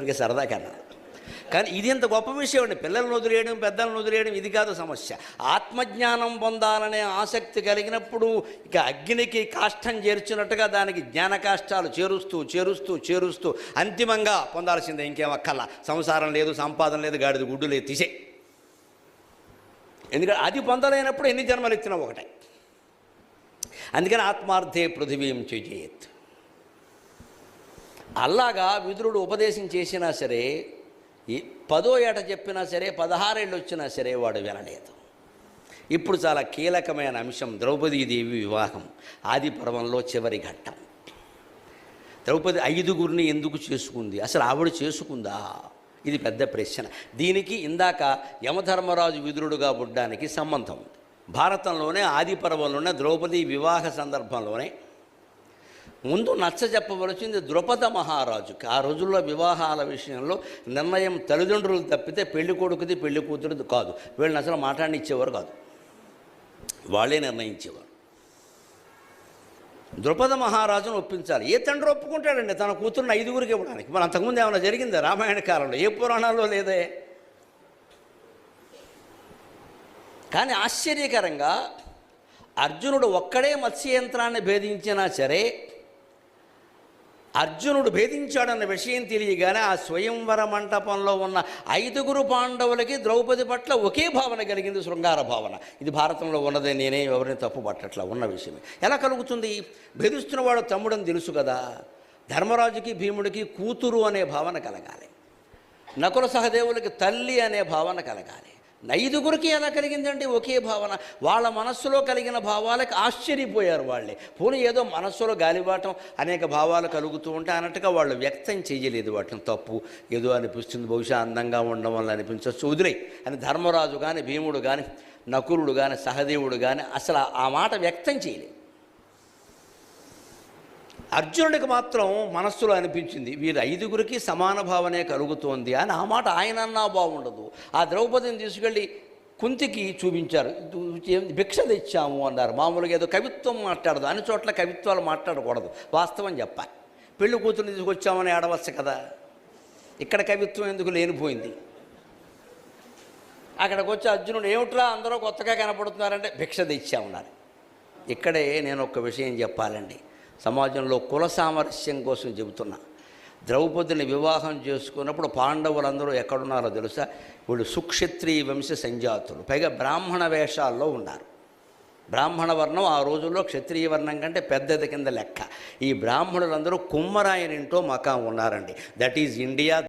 వాడికి సరదా కన్నా. కానీ ఇది ఇంత గొప్ప విషయం అండి. పిల్లలను వదిలేయడం పెద్దలను వదిలేయడం ఇది కాదు సమస్య. ఆత్మజ్ఞానం పొందాలనే ఆసక్తి కలిగినప్పుడు ఇక అగ్నికి కాష్టం చేర్చినట్టుగా దానికి జ్ఞాన కాష్టాలు చేరుస్తూ చేరుస్తూ చేరుస్తూ అంతిమంగా పొందాల్సిందే ఇంకేం సంసారం లేదు సంపాదన లేదు గాడిద గుడ్డు లేదు తీసే. ఎందుకంటే అది పొందలేనప్పుడు ఎన్ని జన్మలు ఇచ్చినా ఒకటే. అందుకని ఆత్మార్థే పృథివీం చేయేత్ అలాగా విదురుడు ఉపదేశం చేసినా సరే పదో ఏట చెప్పినా సరే పదహారేళ్ళు వచ్చినా సరే వాడు వినలేదు. ఇప్పుడు చాలా కీలకమైన అంశం ద్రౌపదీదేవి వివాహం ఆది పర్వంలో చివరి ఘట్టం. ద్రౌపది ఐదుగురిని ఎందుకు చేసుకుంది? అసలు ఆవిడ చేసుకుందా? ఇది పెద్ద ప్రశ్న. దీనికి ఇందాక యమధర్మరాజు విదురుడుగా పుట్టడానికి సంబంధం ఉంది. భారతంలోనే ఆది పర్వంలోనే ద్రౌపది వివాహ సందర్భంలోనే ముందు నచ్చ చెప్పవలసింది ద్రుపద మహారాజుకి. ఆ రోజుల్లో వివాహాల విషయంలో నిర్ణయం తల్లిదండ్రులు తప్పితే పెళ్ళి కొడుకుది పెళ్ళి కూతురుది కాదు. వీళ్ళని అసలు మాట్లాడినిచ్చేవారు కాదు. వాళ్ళే నిర్ణయించేవారు. ద్రుపద మహారాజును ఒప్పించాలి. ఏ తండ్రి ఒప్పుకుంటాడండి? తన కూతురుని ఐదుగురికి ఇవ్వడానికి. మరి అంతకుముందు ఏమైనా జరిగిందా రామాయణ కాలంలో? ఏ పురాణాల్లో లేదే? కానీ ఆశ్చర్యకరంగా అర్జునుడు ఒక్కడే మత్స్య యంత్రాన్ని భేదించినా సరే అర్జునుడు భేదించాడన్న విషయం తెలియగానే ఆ స్వయంవర మంటపంలో ఉన్న ఐదుగురు పాండవులకి ద్రౌపది పట్ల ఒకే భావన కలిగింది శృంగార భావన. ఇది భారతంలో ఉన్నదే నేనే ఎవరిని తప్పు పట్టట్లా ఉన్న విషయమే. ఎలా కలుగుతుంది? భేదిస్తున్నవాడు తమ్ముడని తెలుసు కదా. ధర్మరాజుకి భీముడికి కూతురు అనే భావన కలగాలి. నకుల సహదేవులకి తల్లి అనే భావన కలగాలి. ఐదుగురికి ఎలా కలిగిందండి ఒకే భావన. వాళ్ళ మనస్సులో కలిగిన భావాలకు ఆశ్చర్యపోయారు వాళ్ళే. పోనీ ఏదో మనస్సులో గాలిబాటం అనేక భావాలు కలుగుతూ ఉంటే అన్నట్టుగా వాళ్ళు వ్యక్తం చేయలేదు వాటిని. తప్పు. ఏదో అనిపిస్తుంది. బహుశా అందంగా ఉండడం వల్ల అనిపించవచ్చు. వదిలే అని ధర్మరాజు కానీ భీముడు కానీ నకులుడు కానీ సహదేవుడు కానీ అసలు ఆ మాట వ్యక్తం చేయలేదు. అర్జునుడికి మాత్రం మనస్సులో అనిపించింది వీరు ఐదుగురికి సమాన భావనే కలుగుతోంది అని. ఆ మాట ఆయన అన్నా బాగుండదు. ఆ ద్రౌపదిని తీసుకెళ్ళి కుంతికి చూపించారు. భిక్ష తెచ్చాము అన్నారు. మామూలుగా ఏదో కవిత్వం మాట్లాడదు. అన్ని చోట్ల కవిత్వాలు మాట్లాడకూడదు. వాస్తవం చెప్పాలి. పెళ్ళి కూతురుని తీసుకొచ్చామని ఆడవచ్చు కదా. ఇక్కడ కవిత్వం ఎందుకు లేనిపోయింది? అక్కడికి వచ్చి అర్జునుడు ఏమిట్రా అందరూ కొత్తగా కనపడుతున్నారంటే భిక్ష తెచ్చామన్నారు. ఇక్కడే నేను ఒక విషయం చెప్పాలండి. సమాజంలో కుల సామరస్యం కోసం చెబుతున్నా. ద్రౌపదిని వివాహం చేసుకున్నప్పుడు పాండవులందరూ ఎక్కడున్నారో తెలుసా? వీళ్ళు సుక్షత్రియ వంశ సంజాతులు. పైగా బ్రాహ్మణ వేషాల్లో ఉన్నారు. బ్రాహ్మణ వర్ణం ఆ రోజుల్లో క్షత్రియ వర్ణం కంటే పెద్దది కింద లెక్క. ఈ బ్రాహ్మణులందరూ కుమ్మరాయనింటో మకాం ఉన్నారండి. That is India.